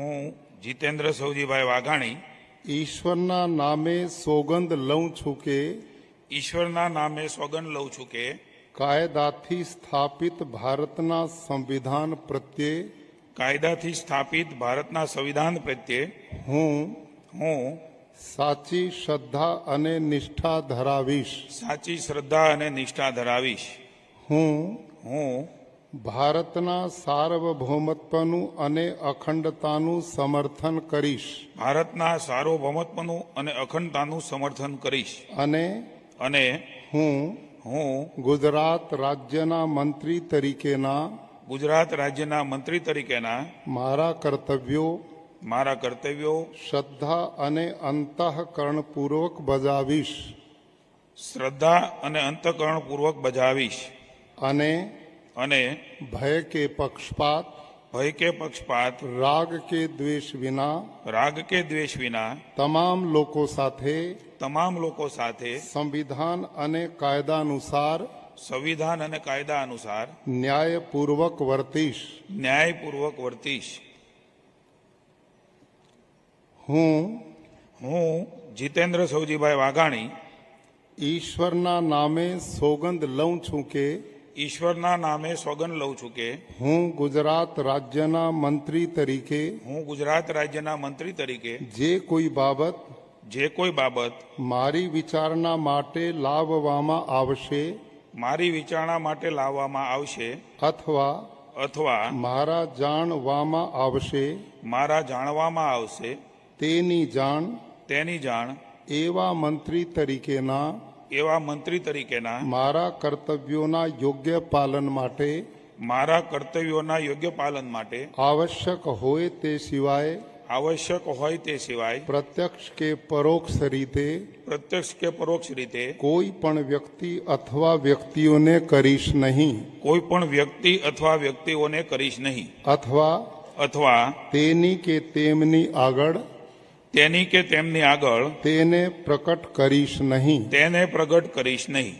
હું જીતેન્દ્ર સૌજીભાઈ વાઘાણી ઈશ્વરના નામે સોગંદ લઉં છું કે ઈશ્વરના નામે સોગંદ લઉં છું કે કાયદાથી સ્થાપિત ભારતના સંવિધાન પ્રત્યે કાયદાથી સ્થાપિત ભારતના સંવિધાન પ્રત્યે હું હું સાચી શ્રદ્ધા અને નિષ્ઠા ધરાવીશ. સાચી શ્રદ્ધા અને નિષ્ઠા ધરાવીશ. હું હું ભારતના સાર્વભૌમત્વનું અને અખંડતાનું સમર્થન કરીશ. ભારતના સાર્વભૌમત્વનું અને અખંડતાનું સમર્થન કરીશ. અને અને હું હું ગુજરાત રાજ્યના મંત્રી તરીકેના ગુજરાત રાજ્યના મંત્રી તરીકેના મારા કર્તવ્યો મારા કર્તવ્યો શ્રદ્ધા અને અંતઃકરણપૂર્વક બજાવીશ. શ્રદ્ધા અને અંતઃકરણપૂર્વક બજાવીશ. અને અને ભય કે પક્ષપાત ભય કે પક્ષપાત રાગ કે દ્વેષ વિના રાગ કે દ્વેષ વિના તમામ લોકો સાથે તમામ લોકો સાથે સંવિધાન અને કાયદાનુસાર સંવિધાન અને કાયદા અનુસાર ન્યાયપૂર્વક વર્તીશ ન્યાયપૂર્વક વર્તીશ હું હું જીતેન્દ્ર સૌજીભાઈ વાઘાણી ઈશ્વરના નામે સોગંદ લઉં છું કે ઈશ્વરના નામે સોગન લઉં છું કે હું ગુજરાત રાજ્યના મંત્રી તરીકે હું ગુજરાત રાજ્યના મંત્રી તરીકે જે કોઈ બાબત જે કોઈ બાબત મારી વિચારણા માટે લાવવામાં આવશે મારી વિચારણા માટે લાવવામાં આવશે અથવા અથવા મારા જાણવામાં આવશે મારા જાણવામાં આવશે તેની જાણ તેની જાણ એવા મંત્રી તરીકેના એવા મંત્રી તરીકેના મારા કર્તવ્યોના યોગ્ય પાલન માટે મારા કર્તવ્યોના યોગ્ય પાલન માટે આવશ્યક હોય તે સિવાય આવશ્યક હોય તે સિવાય પ્રત્યક્ષ કે પરોક્ષ રીતે પ્રત્યક્ષ કે પરોક્ષ રીતે કોઈ પણ વ્યક્તિ અથવા વ્યક્તિઓને કરીશ નહીં. કોઈ પણ વ્યક્તિ અથવા વ્યક્તિઓને કરીશ નહીં. અથવા અથવા તેની કે તેમની આગળ તેની કે તેમની આગળ તેને પ્રકટ કરીશ નહીં. તેને પ્રગટ કરીશ નહીં.